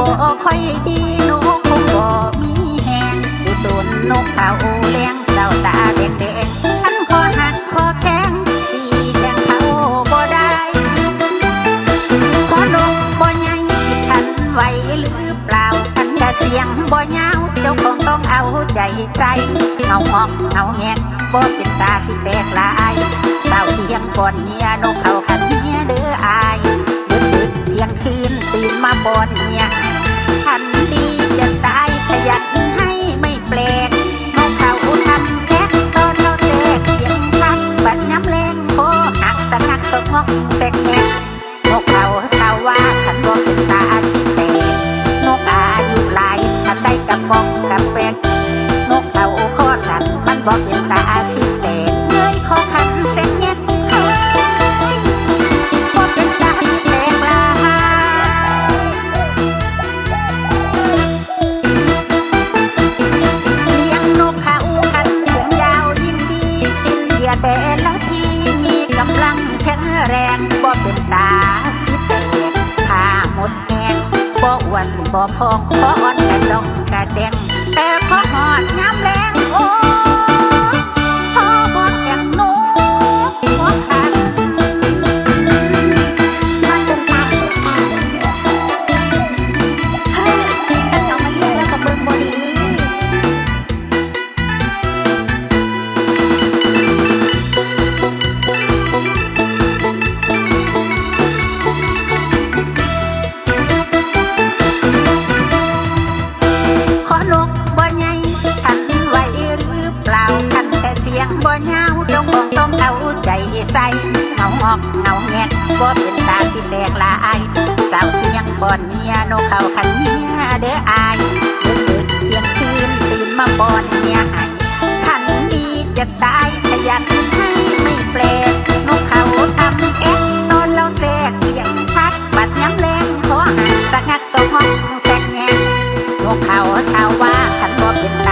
บอกค่อยดีหนูคงบ่มีแหงดูตุนนกเขาแรงเจ้าตาแดงแดงทันคอหักคอแข็งสีแดงเขาบ่ได้ขอนกบ่ใหญ่สิทันไหวหรือเปล่าทันกะเสียงบ่ยาวเจ้าของต้องเอาใจใจเงาหอกเงาแงกบ่เป็นตาสิแตกลายเต้าเทียงก่อนเมียนกเขาขันเมียเด้ออายดึกดึกเที่ยงคืนตื่นมาบอน สังักสกงอกแสกเงกนกเขาชาวว่าขันบอก บ่พองขออ่อนแต่ต้องกระแดงแต่พอหอดงามแล้ว ใส่เงาหอกเงาแงกบ่เป็นตาสิแตกลายสาวเสียงบ่อนเมียนกเขาขันเมียเด้ออายดึกดึกเที่ยงคืนตื่นมาบ่อนเมียให้ขันดีจะตายขยันให้ไม่แปลกนกเขาทำเอ็กตอนเราแทรกเสียงทักบัดย้ำแรงขอหักสักงักสองห้องแสกแงนกเขาชาวว่าขันบ่เป็นตา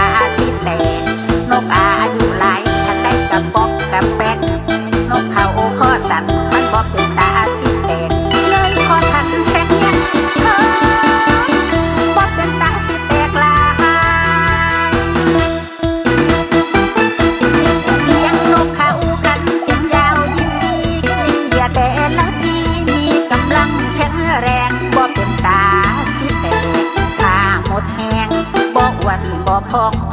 ว